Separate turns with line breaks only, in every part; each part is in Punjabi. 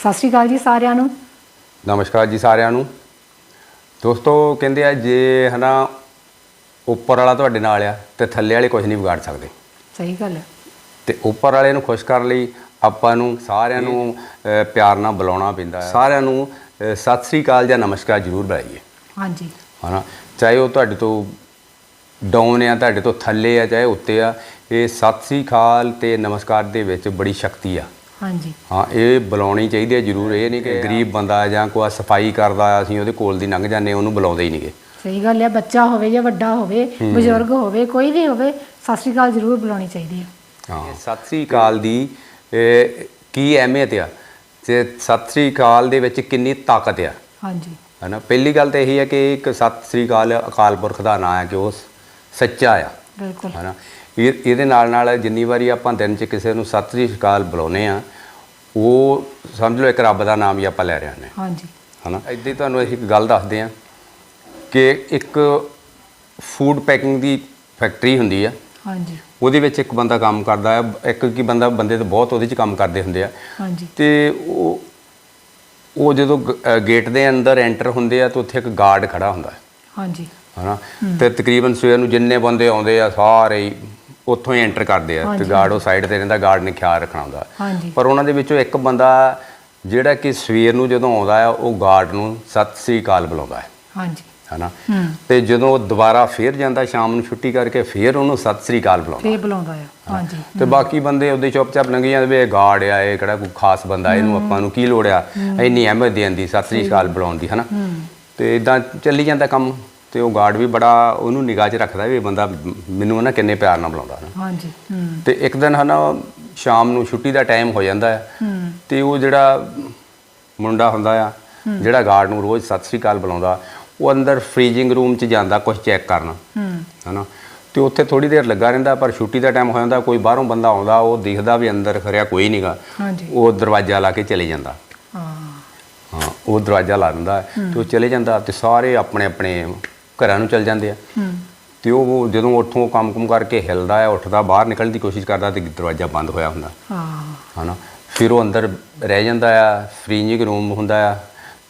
ਸਤਿ ਸ਼੍ਰੀ ਅਕਾਲ ਜੀ ਸਾਰਿਆਂ ਨੂੰ।
ਨਮਸਕਾਰ ਜੀ ਸਾਰਿਆਂ ਨੂੰ। ਦੋਸਤੋ ਕਹਿੰਦੇ ਆ ਜੇ ਹਨਾ ਉੱਪਰ ਵਾਲਾ ਤੁਹਾਡੇ ਨਾਲ ਆ ਤੇ ਥੱਲੇ ਵਾਲੇ ਕੁਝ ਨਹੀਂ ਵਿਗਾੜ ਸਕਦੇ।
ਸਹੀ ਗੱਲ ਹੈ
ਤੇ ਉੱਪਰ ਵਾਲੇ ਨੂੰ ਖੁਸ਼ ਕਰਨ ਲਈ ਆਪਾਂ ਨੂੰ ਸਾਰਿਆਂ ਨੂੰ ਪਿਆਰ ਨਾਲ ਬੁਲਾਉਣਾ ਪੈਂਦਾ ਹੈ ਸਾਰਿਆਂ ਨੂੰ ਸਤਿ ਸ੍ਰੀ ਅਕਾਲ ਜਾਂ ਨਮਸਕਾਰ ਜ਼ਰੂਰ ਬੁਲਾਈਏ।
ਹਾਂਜੀ।
ਹਨਾ ਚਾਹੇ ਉਹ ਤੁਹਾਡੇ ਤੋਂ ਡਾਊਨ ਆ ਤੁਹਾਡੇ ਤੋਂ ਥੱਲੇ ਆ ਚਾਹੇ ਉੱਤੇ ਆ ਇਹ ਸਤਿ ਸ੍ਰੀ ਅਕਾਲ ਤੇ ਨਮਸਕਾਰ ਦੇ ਵਿੱਚ ਬੜੀ ਸ਼ਕਤੀ ਆ।
ਹਾਂਜੀ।
ਹਾਂ ਇਹ ਬੁਲਾਉਣੀ ਚਾਹੀਦੀ ਹੈ ਜ਼ਰੂਰ ਇਹ ਨਹੀਂ ਕਿ ਗਰੀਬ ਬੰਦਾ ਜਾਂ ਕੋਈ ਸਫ਼ਾਈ ਕਰਦਾ ਆ ਅਸੀਂ ਉਹਦੇ ਕੋਲ ਦੀ ਲੰਘ ਜਾਂਦੇ ਉਹਨੂੰ ਬੁਲਾਉਂਦੇ ਹੀ ਨਹੀਂਗੇ।
ਸਹੀ ਗੱਲ ਹੈ ਬੱਚਾ ਹੋਵੇ ਜਾਂ ਵੱਡਾ ਹੋਵੇ ਬਜ਼ੁਰਗ ਹੋਵੇ ਕੋਈ ਵੀ ਹੋਵੇ ਸਤਿ ਸ਼੍ਰੀ ਅਕਾਲ ਜ਼ਰੂਰ ਬੁਲਾਉਣੀ ਚਾਹੀਦੀ ਹੈ।
ਹਾਂ। ਸਤਿ ਸ੍ਰੀ ਅਕਾਲ ਦੀ ਇਹ, ਕੀ ਅਹਿਮੀਅਤ ਆ? ਤੇ ਸਤਿ ਸ੍ਰੀ ਅਕਾਲ ਦੇ ਵਿੱਚ ਕਿੰਨੀ ਤਾਕਤ ਆ?
ਹਾਂਜੀ।
ਹਨਾ ਪਹਿਲੀ ਗੱਲ ਤਾਂ ਇਹੀ ਹੈ ਕਿ ਇੱਕ ਸਤਿ ਸ੍ਰੀ ਅਕਾਲ ਅਕਾਲ ਪੁਰਖ ਦਾ ਨਾਮ ਹੈ ਕਿ ਉਹ ਸੱਚਾ ਆ।
ਬਿਲਕੁਲ।
ਹਨਾ ਇਹ ਇਹਦੇ ਨਾਲ ਨਾਲ ਜਿੰਨੀ ਵਾਰੀ ਆਪਾਂ ਦਿਨ 'ਚ ਕਿਸੇ ਨੂੰ ਸਤਿ ਸ੍ਰੀ ਅਕਾਲ ਬੁਲਾਉਨੇ ਆ ਉਹ ਸਮਝ ਲਓ ਇੱਕ ਰੱਬ ਦਾ ਨਾਮ ਹੀ ਆਪਾਂ ਲੈ ਰਹੇ ਹਾਂ
ਹਾਂਜੀ।
ਹਨਾ? ਇੱਦਾਂ ਹੀ ਤੁਹਾਨੂੰ ਅਸੀਂ ਇੱਕ ਗੱਲ ਦੱਸਦੇ ਆ ਕਿ ਇੱਕ ਫੂਡ ਪੈਕਿੰਗ ਦੀ ਫੈਕਟਰੀ ਹੁੰਦੀ ਆ।
ਹਾਂਜੀ।
ਉਹਦੇ ਵਿੱਚ ਇੱਕ ਬੰਦਾ ਕੰਮ ਕਰਦਾ ਹੈ ਇੱਕ ਕੀ ਬੰਦਾ ਬੰਦੇ ਤਾਂ ਬਹੁਤ ਉਹਦੇ 'ਚ ਕੰਮ ਕਰਦੇ ਹੁੰਦੇ ਆ।
ਹਾਂਜੀ।
ਤੇ ਉਹ ਉਹ ਜਦੋਂ ਗੇਟ ਦੇ ਅੰਦਰ ਐਂਟਰ ਹੁੰਦੇ ਆ ਤਾਂ ਉੱਥੇ ਇੱਕ ਗਾਰਡ ਖੜਾ ਹੁੰਦਾ। ਹੈ
ਹਾਂਜੀ।
ਹਨਾ? ਤੇ ਤਕਰੀਬਨ ਸਵੇਰ ਨੂੰ ਜਿੰਨੇ ਬੰਦੇ ਆਉਂਦੇ ਆ ਸਾਰੇ ਹੀ ਉੱਥੋਂ ਹੀ ਐਂਟਰ ਕਰਦੇ ਆ। ਤੇ ਗਾਰਡ ਉਹ ਸਾਈਡ ਤੇ ਰਹਿੰਦਾ ਗਾਰਡ ਨੇ ਖਿਆਲ ਰੱਖਣਾ ਹੁੰਦਾ। ਪਰ ਉਹਨਾਂ ਦੇ ਵਿੱਚੋਂ ਇੱਕ ਬੰਦਾ ਜਿਹੜਾ ਕਿ ਸਵੇਰ ਨੂੰ ਜਦੋਂ ਆਉਂਦਾ ਆ ਉਹ ਗਾਰਡ ਨੂੰ ਸਤਿ ਸ੍ਰੀ ਅਕਾਲ ਬੁਲਾਉਂਦਾ ਹੈ।
ਹਾਂਜੀ।
ਹਨਾ? ਤੇ ਜਦੋਂ ਉਹ ਦੁਬਾਰਾ ਫੇਰ ਜਾਂਦਾ ਸ਼ਾਮ ਨੂੰ ਛੁੱਟੀ ਕਰਕੇ ਫੇਰ ਉਹਨੂੰ ਸਤਿ ਸ੍ਰੀ ਅਕਾਲ ਬੁਲਾਉਂਦਾ।
ਫੇਰ ਬੁਲਾਉਂਦਾ ਹੈ। ਹਾਂਜੀ।
ਤੇ ਬਾਕੀ ਬੰਦੇ ਉਹਦੇ ਚੁੱਪਚਾਪ ਲੰਘੀ ਜਾਂਦੇ ਵੀ ਗਾਰਡ ਆ ਇਹ ਕਿਹੜਾ ਕੋਈ ਖਾਸ ਬੰਦਾ ਇਹਨੂੰ ਆਪਾਂ ਨੂੰ ਕੀ ਲੋੜ ਆ? ਇੰਨੀ ਅਹਿਮੀਅਤ ਦੇਣ ਦੀ ਸਤਿ ਸ੍ਰੀ ਅਕਾਲ ਬੁਲਾਉਣ ਦੀ ਹਨਾ? ਤੇ ਇਦਾਂ ਚੱਲੀ ਜਾਂਦਾ ਕੰਮ। ਤੇ ਉਹ ਗਾਰਡ ਵੀ ਬੜਾ ਉਹਨੂੰ ਨਿਗਾਹ 'ਚ ਰੱਖਦਾ ਵੀ ਇਹ ਬੰਦਾ ਮੈਨੂੰ ਨਾ ਕਿੰਨੇ ਪਿਆਰ ਨਾਲ ਬੁਲਾਉਂਦਾ ਨਾ
ਹਾਂਜੀ
ਤੇ ਇੱਕ ਦਿਨ ਹਨਾ ਸ਼ਾਮ ਨੂੰ ਛੁੱਟੀ ਦਾ ਟਾਈਮ ਹੋ ਜਾਂਦਾ ਹੈ।
ਹੂੰ।
ਤੇ ਉਹ ਜਿਹੜਾ ਮੁੰਡਾ ਹੁੰਦਾ ਆ ਜਿਹੜਾ ਗਾਰਡ ਨੂੰ ਰੋਜ਼ ਸਤਿ ਸ੍ਰੀ ਅਕਾਲ ਬੁਲਾਉਂਦਾ ਉਹ ਅੰਦਰ ਫ੍ਰੀਜ਼ਿੰਗ ਰੂਮ 'ਚ ਜਾਂਦਾ ਕੁਝ ਚੈੱਕ ਕਰਨ।
ਹੂੰ।
ਹਨਾ। ਤੇ ਉੱਥੇ ਥੋੜੀ ਦੇਰ ਲੱਗਾ ਰਹਿੰਦਾ ਪਰ ਛੁੱਟੀ ਦਾ ਟਾਈਮ ਹੋ ਜਾਂਦਾ ਕੋਈ ਬਾਹਰੋਂ ਬੰਦਾ ਆਉਂਦਾ ਉਹ ਦਿਖਦਾ ਵੀ ਅੰਦਰ ਖਰਿਆ ਕੋਈ ਨਹੀਂਗਾ
ਹਾਂਜੀ।
ਉਹ ਦਰਵਾਜ਼ਾ ਲਾ ਕੇ ਚਲੇ ਜਾਂਦਾ।
ਹਾਂ।
ਹਾਂ ਉਹ ਦਰਵਾਜ਼ਾ ਲਾ ਦਿੰਦਾ ਤੇ ਉਹ ਚਲੇ ਜਾਂਦਾ ਤੇ ਸਾਰੇ ਆਪਣੇ ਆਪਣੇ ਘਰਾਂ ਨੂੰ ਚਲ ਜਾਂਦੇ ਆ।
ਹੂੰ।
ਤੇ ਉਹ ਜਦੋਂ ਉੱਥੋਂ ਕੰਮ-ਕੁਮ ਕਰਕੇ ਹਿਲਦਾ ਆ ਉੱਠਦਾ ਬਾਹਰ ਨਿਕਲਣ ਦੀ ਕੋਸ਼ਿਸ਼ ਕਰਦਾ ਤੇ ਦਰਵਾਜ਼ਾ ਬੰਦ ਹੋਇਆ ਹੁੰਦਾ।
ਹਾਂ।
ਹਨਾ? ਫਿਰ ਉਹ ਅੰਦਰ ਰਹਿ ਜਾਂਦਾ ਆ ਫ੍ਰੀਜ਼ਿੰਗ ਰੂਮ ਹੁੰਦਾ ਆ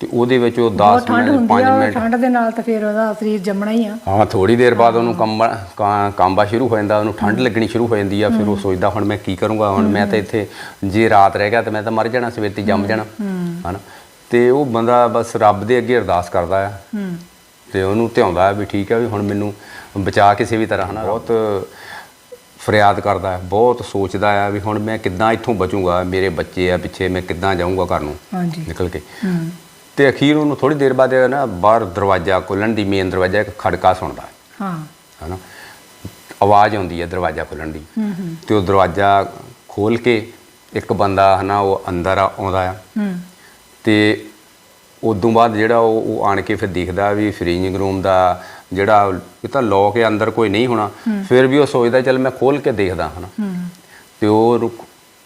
ਤੇ ਉਹਦੇ ਵਿੱਚ ਉਹ 10
ਬਹੁਤ ਠੰਡ
ਮਿੰਟ
ਹੁੰਦੀ
5
ਆ ਉਹ
ਮਿੰਟ।
ਠੰਡ ਦੇ ਨਾਲ ਤਾਂ ਫੇਰ ਉਹਦਾ ਸਰੀਰ ਜੰਮਣਾ ਹੀ ਆ।
ਹਾਂ ਥੋੜੀ ਦੇਰ ਬਾਅਦ ਉਹਨੂੰ ਕੰਬਾ ਕਾਂ- ਕਾਂਬਾ ਸ਼ੁਰੂ ਹੋ ਜਾਂਦਾ ਉਹਨੂੰ ਠੰਡ ਲੱਗਣੀ ਸ਼ੁਰੂ ਹੋ ਜਾਂਦੀ ਆ ਫਿਰ ਉਹ ਸੋਚਦਾ ਹੁਣ ਮੈਂ ਕੀ ਕਰੂੰਗਾ? ਹੁਣ ਮੈਂ ਤਾਂ ਇੱਥੇ ਜੇ ਰਾਤ ਰਹਿ ਗਿਆ ਤਾਂ ਮੈਂ ਤਾਂ ਮਰ ਜਾਣਾ ਸਵੇਰ ਤੇ ਜੰਮ ਜਾਣਾ। ਹਨਾ? ਤੇ ਉਹ ਬੰਦਾ ਬਸ ਰੱਬ ਦੇ ਅੱਗੇ ਅਰਦਾਸ ਕਰਦਾ ਆ।
ਹੂੰ।
ਤੇ ਉਹਨੂੰ ਧਿਆਉਂਦਾ ਹੈ ਵੀ ਠੀਕ ਹੈ ਵੀ ਹੁਣ ਮੈਨੂੰ ਬਚਾ ਕਿਸੇ ਵੀ ਤਰ੍ਹਾਂ ਹਨਾ ਬਹੁਤ ਫਰਿਆਦ ਕਰਦਾ ਹੈ ਬਹੁਤ ਸੋਚਦਾ ਹੈ ਵੀ ਹੁਣ ਮੈਂ ਕਿੱਦਾਂ ਇੱਥੋਂ ਬਚੂੰਗਾ ਮੇਰੇ ਬੱਚੇ ਆ ਪਿੱਛੇ ਮੈਂ ਕਿੱਦਾਂ ਜਾਊਂਗਾ ਘਰ ਨੂੰ
ਹਾਂਜੀ।
ਨਿਕਲ ਕੇ।
ਹੂੰ।
ਤੇ ਅਖੀਰ ਉਹਨੂੰ ਥੋੜੀ ਦੇਰ ਬਾਅਦ ਨਾ ਬਾਹਰ ਦਰਵਾਜ਼ਾ ਖੁੱਲਣ ਦੀ ਮੇਨ ਦਰਵਾਜ਼ਾ ਇੱਕ ਖੜਕਾ ਸੁਣਦਾ ਹੈ।
ਹਾਂ।
ਹਨਾ? ਆਵਾਜ਼ ਆਉਂਦੀ ਹੈ ਦਰਵਾਜ਼ਾ ਖੁੱਲਣ ਦੀ।
ਹੂੰ ਹੂੰ।
ਤੇ ਉਹ ਦਰਵਾਜ਼ਾ ਖੋਲ ਕੇ ਇੱਕ ਬੰਦਾ ਹਨਾ ਉਹ ਅੰਦਰ ਆਉਂਦਾ ਆ।
ਹੂੰ।
ਤੇ ਉਦੋਂ ਬਾਅਦ ਜਿਹੜਾ ਉਹ ਉਹ ਆਣ ਕੇ ਫਿਰ ਦੇਖਦਾ ਵੀ ਫ੍ਰੀਜ਼ਿੰਗ ਰੂਮ ਦਾ ਜਿਹੜਾ ਇਹ ਤਾਂ ਲੋਕ ਹੈ ਅੰਦਰ ਕੋਈ ਨਹੀਂ ਹੋਣਾ। ਫਿਰ ਵੀ ਉਹ ਸੋਚਦਾ ਚੱਲ ਮੈਂ ਖੋਲ ਕੇ ਦੇਖਦਾ ਹਨਾ
ਹੂੰ।
ਤੇ ਉਹ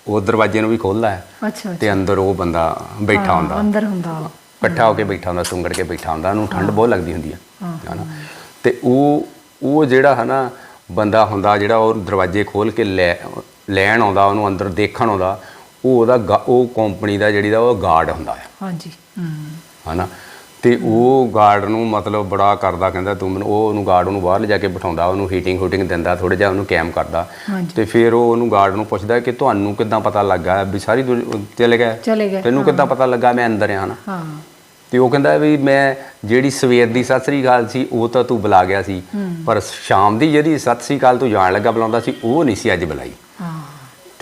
ਉਹ ਦਰਵਾਜ਼ੇ ਨੂੰ ਵੀ ਖੋਲਦਾ ਹੈ।
ਅੱਛਾ
ਤੇ ਅੰਦਰ ਉਹ ਬੰਦਾ ਬੈਠਾ ਹੁੰਦਾ।
ਅੰਦਰ ਹੁੰਦਾ।
ਇਕੱਠਾ ਹੋ ਕੇ ਬੈਠਾ ਹੁੰਦਾ ਸੁੰਗੜ ਕੇ ਬੈਠਾ ਹੁੰਦਾ ਉਹਨੂੰ ਠੰਡ ਬਹੁਤ ਲੱਗਦੀ ਹੁੰਦੀ
ਹਾਂ,
ਹਨਾ। ਤੇ ਉਹ ਉਹ ਜਿਹੜਾ ਹਨਾ ਬੰਦਾ ਹੁੰਦਾ ਜਿਹੜਾ ਉਹ ਦਰਵਾਜ਼ੇ ਖੋਲ ਕੇ ਲੈ ਲੈਣ ਆਉਂਦਾ ਉਹਨੂੰ ਅੰਦਰ ਦੇਖਣ ਆਉਂਦਾ ਉਹ ਉਹਦਾ ਉਹ ਕੰਪਨੀ ਦਾ ਜਿਹੜੀ ਦਾ ਉਹ ਗਾਰਡ ਹੁੰਦਾ ਹੈ।
ਹਾਂਜੀ।
ਹਨਾ? ਤੇ ਉਹ ਗਾਰਡ ਨੂੰ ਮਤਲਬ ਬੜਾ ਕਰਦਾ ਕਹਿੰਦਾ ਤੂੰ ਮੈਨੂੰ ਉਹ ਉਹਨੂੰ ਗਾਰਡ ਨੂੰ ਬਾਹਰ ਲਿਜਾ ਕੇ ਬਿਠਾਉਂਦਾ ਉਹਨੂੰ ਹੀਟਿੰਗ ਹੂਟਿੰਗ ਦਿੰਦਾ ਥੋੜਾ ਜਿਹਾ ਉਹਨੂੰ ਕੈਮ ਕਰਦਾ। ਤੇ ਫਿਰ ਉਹ ਉਹਨੂੰ ਗਾਰਡ ਨੂੰ ਪੁੱਛਦਾ ਕਿ ਤੁਹਾਨੂੰ ਕਿੱਦਾਂ ਪਤਾ ਲੱਗਾ ਵੀ ਸਾਰੀ ਚਲੇ ਗਏ? ਤੈਨੂੰ ਕਿੱਦਾਂ ਪਤਾ ਲੱਗਾ ਮੈਂ ਅੰਦਰ ਆ ਹਨਾ?
ਹਾਂ।
ਤੇ ਉਹ ਕਹਿੰਦਾ ਵੀ ਮੈਂ ਜਿਹੜੀ ਸਵੇਰ ਦੀ ਸਤਿ ਸ੍ਰੀ ਅਕਾਲ ਸੀ ਉਹ ਤਾਂ ਤੂੰ ਬੁਲਾ ਗਿਆ ਸੀ। ਪਰ ਸ਼ਾਮ ਦੀ ਜਿਹੜੀ ਸਤਿ ਸ੍ਰੀ ਅਕਾਲ ਤੂੰ ਜਾਣ ਲੱਗਾ ਬੁਲਾਉਂਦਾ ਸੀ ਉਹ ਨਹੀਂ ਸੀ ਅੱਜ ਬੁਲਾਈ।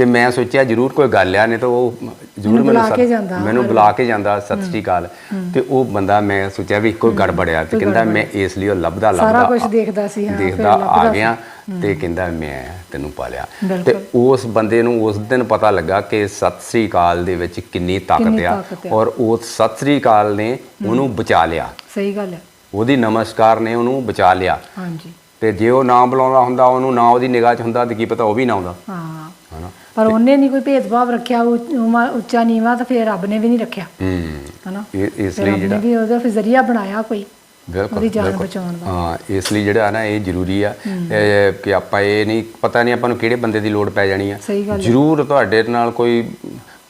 ਤੇ ਮੈਂ ਸੋਚਿਆ ਜ਼ਰੂਰ ਕੋਈ ਗੱਲ ਆ ਨਹੀਂ ਤਾਂ ਉਹ ਜ਼ਰੂਰ
ਮੈਨੂੰ ਬੁਲਾ ਕੇ ਜਾਂਦਾ
ਮੈਨੂੰ ਬੁਲਾ ਕੇ ਜਾਂਦਾ ਸਤਿ ਸ੍ਰੀ ਅਕਾਲ। ਤੇ ਉਹ ਬੰਦਾ ਮੈਂ ਸੋਚਿਆ ਵੀ ਕੋਈ ਗੜਬੜ ਆ ਤੇ ਕਹਿੰਦਾ ਮੈਂ ਇਸ ਲਈ ਉਹ ਲੱਭਦਾ ਲੱਭਦਾ।
ਸਾਰਾ ਕੁਝ ਦੇਖਦਾ ਸੀ ਹਾਂ
ਦੇਖਦਾ ਆ ਗਿਆ ਤੇ ਕਹਿੰਦਾ ਮੈਂ ਤੈਨੂੰ ਪਾਲਿਆ। ਤੇ
ਬਿਲਕੁਲ।
ਉਸ ਬੰਦੇ ਨੂੰ ਉਸ ਦਿਨ ਪਤਾ ਲੱਗਾ ਕਿ ਸਤਿ ਸ੍ਰੀ ਅਕਾਲ ਦੇ ਵਿੱਚ ਕਿੰਨੀ ਤਾਕਤ ਆ। ਔਰ ਉਸ ਸਤਿ ਸ੍ਰੀ ਅਕਾਲ ਨੇ ਉਹਨੂੰ ਬਚਾ ਲਿਆ।
ਸਹੀ ਗੱਲ ਹੈ
ਉਹਦੀ ਨਮਸਕਾਰ ਨੇ ਉਹਨੂੰ ਬਚਾ ਲਿਆ।
ਹਾਂਜੀ।
ਤੇ ਜੇ ਉਹ ਨਾ ਬੁਲਾਉਂਦਾ ਹੁੰਦਾ ਉਹਨੂੰ ਨਾ ਉਹਦੀ ਨਿਗਾਹ 'ਚ ਹੁੰਦਾ ਤੇ ਕੀ ਪਤਾ ਉਹ ਵੀ ਨਾ ਆਉਂਦਾ।
ਹਾਂ। ਪਰ ਉਹਨੇ ਨਹੀਂ ਕੋਈ ਭੇਦਭਾਵ ਰੱਖਿਆ ਉਮਾ- ਉੱਚਾ ਨੀਵਾ ਤਾਂ ਫਿਰ ਰੱਬ ਨੇ ਵੀ ਨਹੀਂ ਰੱਖਿਆ।
ਹੂੰ।
ਹਨਾ?
ਇਹ- ਇਸ
ਫਿਰ
ਲਈ
ਰੱਬ ਨੇ
ਜਿਹੜਾ
ਵੀ ਉਹਦਾ ਫਿਰ ਜ਼ਰੀਆ ਬਣਾਇਆ ਕੋਈ
ਬਿਲਕੁਲ
ਉਹਦੀ ਜਾਨ
ਬਿਲਕੁਲ।
ਬਚਾਉਣ ਦਾ।
ਹਾਂ ਇਸ ਲਈ ਜਿਹੜਾ ਨਾ ਇਹ ਜ਼ਰੂਰੀ ਆ ਇਹ ਕਿ ਆਪਾਂ ਇਹ ਨਹੀਂ ਪਤਾ ਨਹੀਂ ਆਪਾਂ ਨੂੰ ਕਿਹੜੇ ਬੰਦੇ ਦੀ ਲੋੜ ਪੈ ਜਾਣੀ ਆ।
ਸਹੀ ਗੱਲ ਹੈ।
ਜ਼ਰੂਰ ਤੁਹਾਡੇ ਨਾਲ ਕੋਈ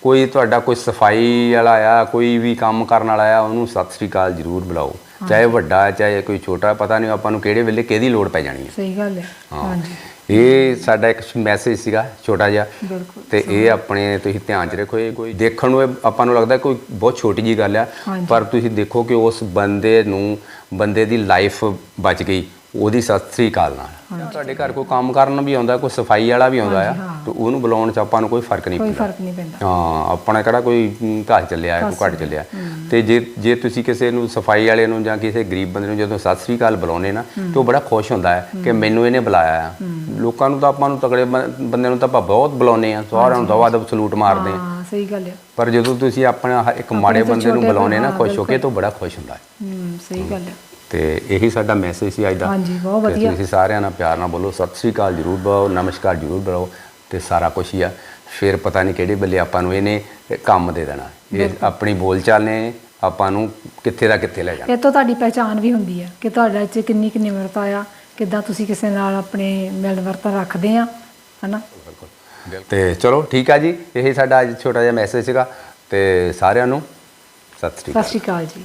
ਕੋਈ ਤੁਹਾਡਾ ਕੋਈ ਸਫ਼ਾਈ ਵਾਲਾ ਆ ਕੋਈ ਵੀ ਕੰਮ ਕਰਨ ਵਾਲਾ ਆ ਉਹਨੂੰ ਸਤਿ ਸ੍ਰੀ ਅਕਾਲ ਜ਼ਰੂਰ ਬੁਲਾਓ। ਚਾਹੇ ਵੱਡਾ ਹੈ ਚਾਹੇ ਕੋਈ ਛੋਟਾ ਪਤਾ ਨਹੀਂ ਆਪਾਂ ਨੂੰ ਕਿਹੜੇ ਵੇਲੇ ਕਿਹਦੀ ਲੋੜ ਪੈ ਜਾਣੀ ਹੈ।
ਸਹੀ ਗੱਲ ਹੈ।
ਹਾਂ।
ਹਾਂਜੀ।
ਇਹ ਸਾਡਾ ਇੱਕ ਮੈਸੇਜ ਸੀਗਾ ਛੋਟਾ ਜਿਹਾ।
ਬਿਲਕੁਲ।
ਤੇ ਇਹ ਆਪਣੇ ਤੁਸੀਂ ਧਿਆਨ 'ਚ ਰੱਖੋ ਇਹ ਕੋਈ ਦੇਖਣ ਨੂੰ ਆਪਾਂ ਨੂੰ ਲੱਗਦਾ ਕੋਈ ਬਹੁਤ ਛੋਟੀ ਜੀ ਗੱਲ ਆ। ਪਰ ਤੁਸੀਂ ਦੇਖੋ ਕਿ ਉਸ ਬੰਦੇ ਨੂੰ ਬੰਦੇ ਦੀ ਲਾਈਫ ਬਚ ਗਈ। ਉਹਦੀ ਸਤਿ ਸ੍ਰੀ ਅਕਾਲ ਨਾਲ। ਤੁਹਾਡੇ ਘਰ ਕੋਈ ਕੰਮ ਕਰਨ ਵੀ ਆਉਂਦਾ ਕੋਈ ਸਫ਼ਾਈ ਵਾਲਾ ਵੀ ਆਉਂਦਾ ਆ। ਤੇ ਉਹਨੂੰ ਬੁਲਾਉਣ 'ਚ ਆਪਾਂ ਨੂੰ ਕੋਈ ਫ਼ਰਕ ਨਹੀਂ
ਕੋਈ
ਪੈਂਦਾ।
ਫ਼ਰਕ ਨਹੀਂ ਪੈਂਦਾ।
ਹਾਂ ਆਪਣਾ ਕਿਹੜਾ ਕੋਈ ਘਰ ਚੱਲਿਆ ਹੈ, ਕੋਈ ਘੱਟ ਚੱਲਿਆ। ਤੇ ਜੇ ਜੇ ਤੁਸੀਂ ਕਿਸੇ ਨੂੰ ਸਫ਼ਾਈ ਵਾਲੇ ਨੂੰ ਜਾਂ ਕਿਸੇ ਗਰੀਬ ਬੰਦੇ ਨੂੰ ਜਦੋਂ ਸਤਿ ਸ੍ਰੀ ਅਕਾਲ ਬੁਲਾਉਨੇ ਨਾ ਤੇ ਉਹ ਬੜਾ ਖੁਸ਼ ਹੁੰਦਾ ਹੈ ਕਿ ਮੈਨੂੰ ਇਹਨੇ ਬੁਲਾਇਆ ਆ। ਲੋਕਾਂ ਨੂੰ ਤਾਂ ਆਪਾਂ ਨੂੰ ਤਗੜੇ ਬੰ- ਬੰਦੇ ਨੂੰ ਤਾਂ ਆਪਾਂ ਬਹੁਤ ਬੁਲਾਉਨੇ ਆ ਸਾਰਿਆਂ ਨੂੰ ਦਵਾ ਦਵ ਸਲੂਟ ਮਾਰਦੇ ਆ
ਹਾਂ ਸਹੀ ਗੱਲ ਹੈ
ਪਰ ਜਦੋਂ ਤੁਸੀਂ ਆਪਣਾ ਇੱਕ ਮਾੜੇ ਬੰਦੇ ਨੂੰ ਬੁਲਾਉਨੇ ਨਾ ਖੁਸ਼ ਹੋ ਕੇ ਤਾਂ ਬੜਾ ਖੁਸ਼ ਹੁੰਦਾ ਹੈ।
ਹੂੰ ਸਹੀ ਗੱਲ ਹੈ
ਤੇ ਇਹੀ ਸਾਡਾ ਮੈਸੇਜ ਸੀ ਅੱਜ ਦਾ।
ਹਾਂਜੀ, ਬਹੁਤ
ਤੇ
ਵਧੀਆ।
ਤੁਸੀਂ ਸਾਰਿਆਂ ਨਾਲ ਪਿਆਰ ਨਾਲ ਬੋਲੋ ਸਤਿ ਸ੍ਰੀ ਅਕਾਲ ਜਰੂਰ ਬੁਲਾਓ ਨਮਸਕਾਰ ਜਰੂਰ ਬੁਲਾਓ ਤੇ ਸਾਰਾ ਕੁਝ ਹੀ ਆ। ਫਿਰ ਪਤਾ ਨਹੀਂ ਕਿਹੜੇ ਵੇਲੇ ਆਪਾਂ ਨੂੰ ਇਹਨੇ ਇਹ ਕੰਮ ਦੇ ਦੇਣਾ। ਇਹ ਆਪਣੀ ਬੋਲਚਾਲ ਨੇ ਆਪਾਂ ਨੂੰ ਕਿੱਥੇ ਦਾ ਕਿੱਥੇ ਲੈ ਜਾਣਾ।
ਇਹ ਤੋਂ ਤੁਹਾਡੀ ਪਹਿਚਾਣ ਵੀ ਹੁੰਦੀ ਹੈ ਕਿ ਤੁਹਾਡੇ 'ਚ ਕਿੰਨੀ ਕਿੰਨੀ ਨਿਮਰਤਾ ਆ ਕਿੱਦਾਂ ਤੁਸੀਂ ਕਿਸੇ ਨਾਲ ਆਪਣੇ ਮਿਲਣ ਵਰਤਨ ਰੱਖਦੇ ਆ ਹਨਾ?
ਤੇ ਚਲੋ ਠੀਕ ਆ ਜੀ ਇਹ ਸਾਡਾ ਅੱਜ ਛੋਟਾ ਜਿਹਾ ਮੈਸੇਜ ਸੀਗਾ। ਤੇ ਸਾਰਿਆਂ ਨੂੰ ਸਤਿ ਸ੍ਰੀ ਅਕਾਲ।
ਸਤਿ ਸ਼੍ਰੀ ਅਕਾਲ ਜੀ।